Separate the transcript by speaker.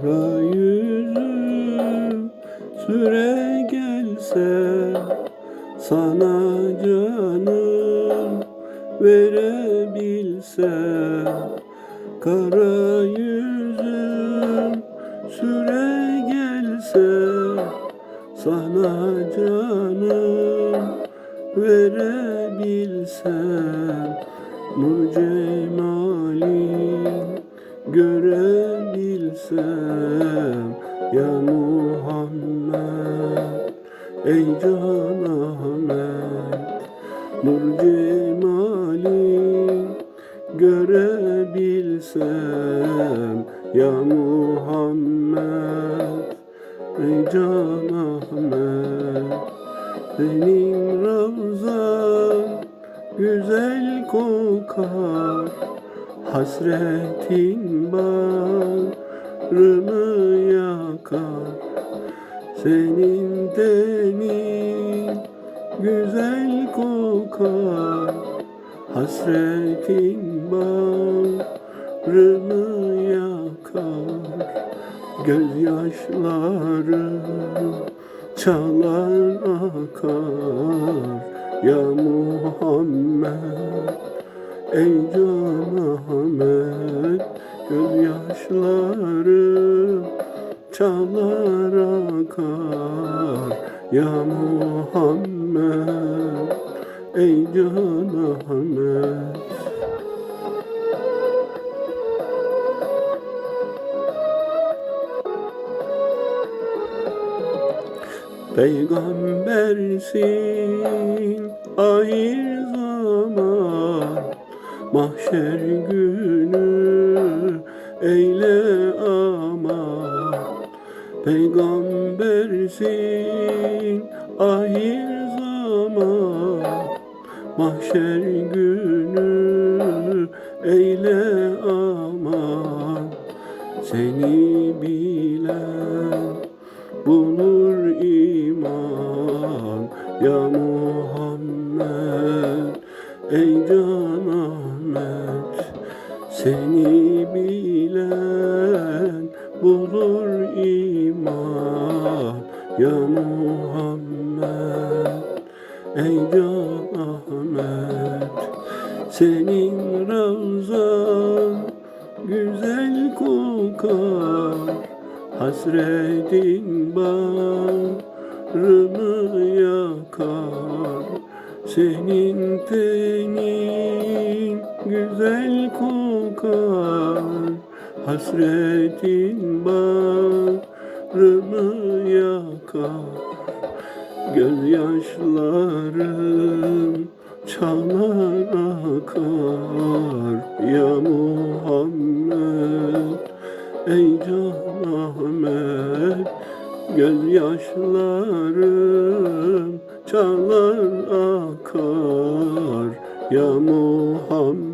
Speaker 1: Kara yüzüm süre gelse sana canım verebilsem Kara yüzüm süre gelse sana canım verebilsem Nur cemalin ey Can Ahmet Nur cemalin görebilsem Ya Muhammed. Ey Can Ahmet Senin ravzan güzel kokar Hasretin bağrımı yakar. Senin tenin güzel kokar. Hasretin bağrımı yakar. Gözyaşlarım çalar akar. Ya Muhammed Ey Can Ahmet. Gözyaşlarım çalar akar. Ya Muhammed Ey Can Ahmet. Peygambersin ahir zaman Mahşer günü eyle aman. Peygambersin ahir zaman Mahşer günü eyle aman. Seni bilen bulur iman. Ya Muhammed Ey Can Ahmet Seni bilen bulur iman. Ya Muhammed Ey Ahmet Senin ravzan güzel kokar. Hasretin bağrımı yakar. Senin tenin güzel kokar. Hasretin bağrımı yakar Gözyaşlarım çalar akar. Ya Muhammed Ey Can Ahmet Gözyaşlarım çalar akar. Ya Muhammed